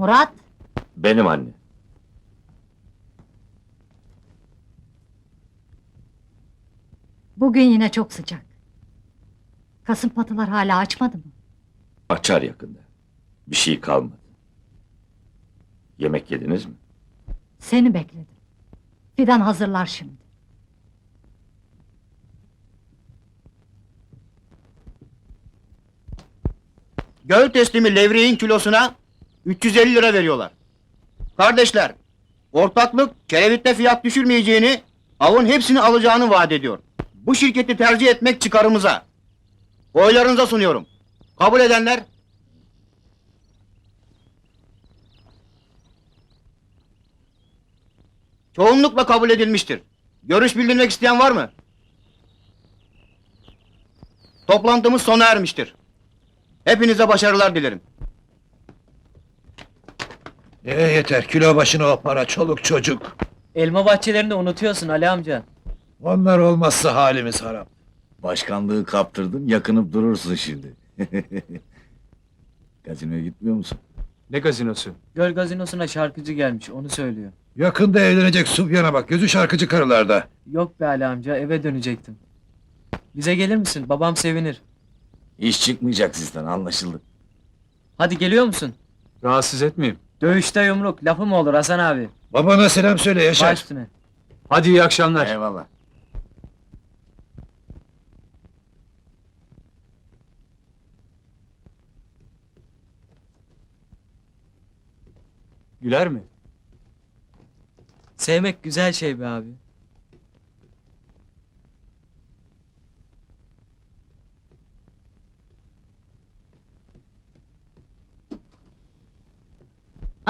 Murat, Benim anne. bugün yine çok sıcak. Kasım patılar hala açmadı mı? Açar yakında. Bir şey kalmadı. Yemek yediniz mi? Seni bekledim. Fidan hazırlar şimdi. Göl teslimi levreğin kilosuna 350 lira veriyorlar. Kardeşler, ortaklık kerevitte fiyat düşürmeyeceğini, avın hepsini alacağını vaat ediyor. Bu şirketi tercih etmek çıkarımıza. Oylarınıza sunuyorum. Kabul edenler? Çoğunlukla kabul edilmiştir. Görüş bildirmek isteyen var mı? Toplantımız sona ermiştir. Hepinize başarılar dilerim. Ee, yeter kilo başına o para çoluk çocuk. Elma bahçelerini unutuyorsun Ali amca. Onlar olmazsa halimiz harap. Başkanlığı kaptırdın, yakınıp durursun şimdi. Gazinoya gitmiyor musun? Ne gazinosu? Göl gazinosuna şarkıcı gelmiş onu söylüyor. Yakında evlenecek Subyan'a bak gözü şarkıcı karılarda. Yok be Ali amca eve dönecektim. Bize gelir misin? Babam sevinir. İş çıkmayacak sizden, anlaşıldı. Hadi geliyor musun? Rahatsız etmeyeyim. Dövüşte yumruk lafı mı olur Hasan abi? Babana selam söyle Yaşar. Baş üstüne. Hadi iyi akşamlar. Eyvallah. Güler mi? Sevmek güzel şey be abi.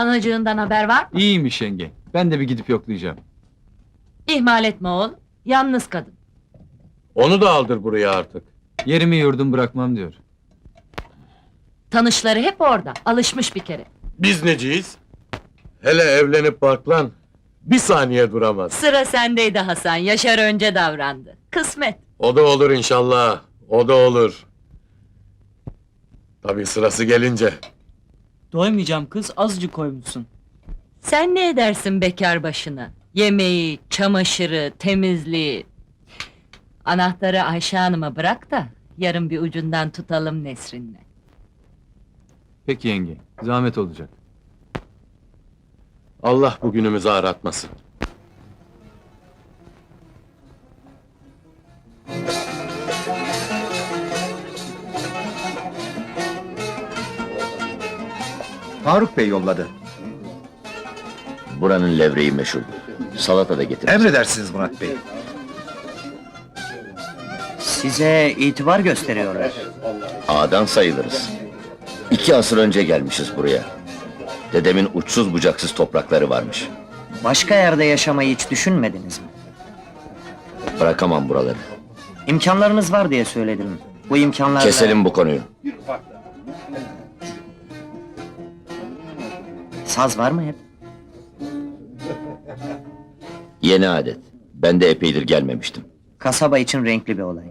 Anacığından haber var mı? İyiymiş yenge. Ben de bir gidip yoklayacağım. İhmal etme oğlum. Yalnız kadın. Onu da aldır buraya artık. Yerimi yurdum bırakmam diyor. Tanışları hep orada. Alışmış bir kere. Biz neciyiz? Hele evlenip baklan bir saniye duramaz. Sıra sendeydi Hasan. Yaşar önce davrandı. Kısmet. O da olur inşallah. O da olur. Tabii sırası gelince. Doymayacağım kız azıcık koymuşsun. Sen ne edersin bekar başına? Yemeği, çamaşırı, temizliği. Anahtarı Ayşe Hanım'a bırak da... ...yarın bir ucundan tutalım Nesrin'le. Peki yenge. Zahmet olacak. Allah bugünümüzü aratmasın. Faruk Bey yolladı. Buranın levreği meşhur. Salata da getir. Emredersiniz Murat Bey. Size itibar gösteriyorlar. A'dan sayılırız. İki asır önce gelmişiz buraya. Dedemin uçsuz bucaksız toprakları varmış. Başka yerde yaşamayı hiç düşünmediniz mi? Bırakamam buraları. İmkanlarınız var diye söyledim. Bu imkanlar Keselim bu konuyu. Saz var mı hep? Yeni adet. Ben de epeydir gelmemiştim. Kasaba için renkli bir olay.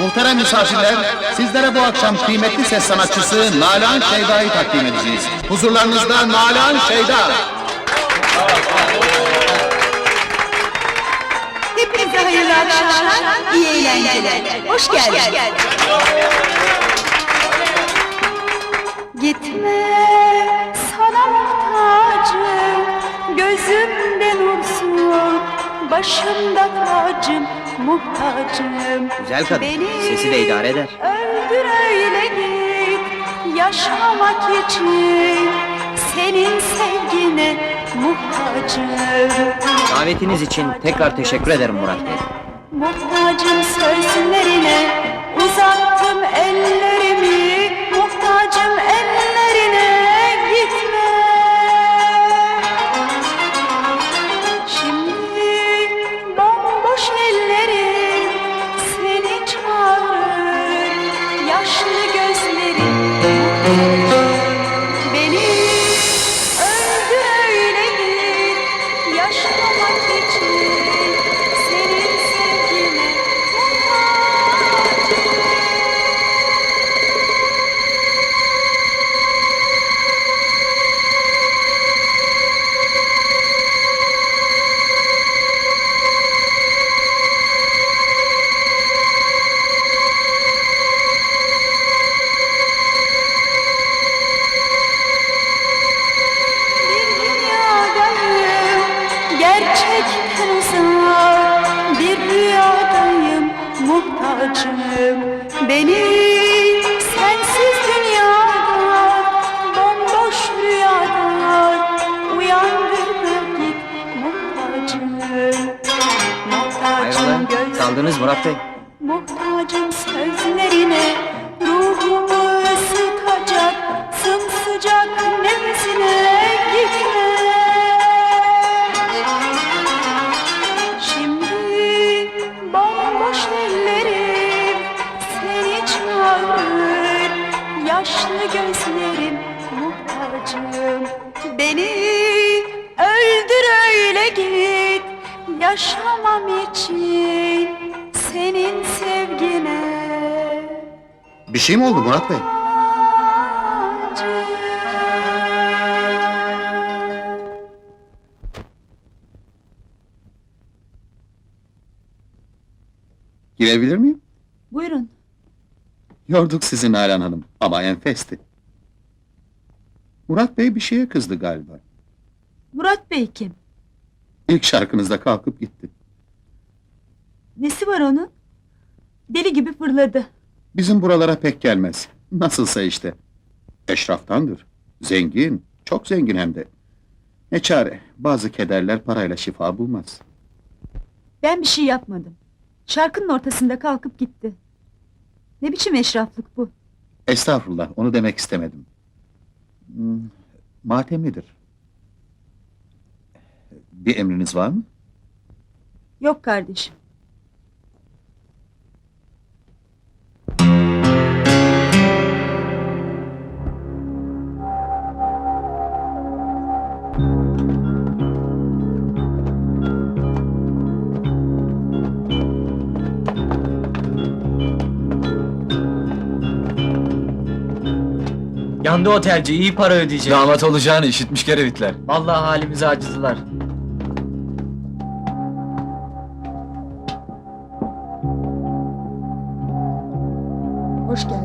Muhterem misafirler, sizlere bu akşam kıymetli ses sanatçısı Nalan Şeyda'yı takdim edeceğiz. Huzurlarınızda Nalan Şeyda. Hepinize hayırlı akşamlar, iyi eğlenceler. Hoş geldiniz. Gitme, başımda tacım, muhtacım. Güzel kadın, Beni sesi de idare eder. Öldür öyle git, yaşamak için, senin sevgine muhtacım. Davetiniz için tekrar teşekkür ederim Murat Bey. Muhtacım sözlerine uzattım ellerimi muhtacım ellerine muhtacım Beni sensiz dünyada Bomboş rüyada Uyandırıp git muhtacım. Muhtacım göz Kaldınız Murat Bey. Muhtacım sözlerine Yaşlı gözlerim muhtacım Beni öldür öyle git Yaşamam için senin sevgine Bir şey mi oldu Murat Bey? Girebilir miyim? Buyurun. Yorduk sizi Nalan Hanım ama enfesti. Murat Bey bir şeye kızdı galiba. Murat Bey kim? İlk şarkınızda kalkıp gitti. Nesi var onun? Deli gibi fırladı. Bizim buralara pek gelmez. Nasılsa işte. Eşraftandır. Zengin, çok zengin hem de. Ne çare, bazı kederler parayla şifa bulmaz. Ben bir şey yapmadım. Şarkının ortasında kalkıp gitti. Ne biçim eşraflık bu? Estağfurullah, onu demek istemedim. Hmm, matemlidir. Bir emriniz var mı? Yok kardeşim. Yandı otelci iyi para ödeyecek. Damat olacağını işitmiş kerevitler. Vallahi halimize acıdılar. Hoş geldiniz.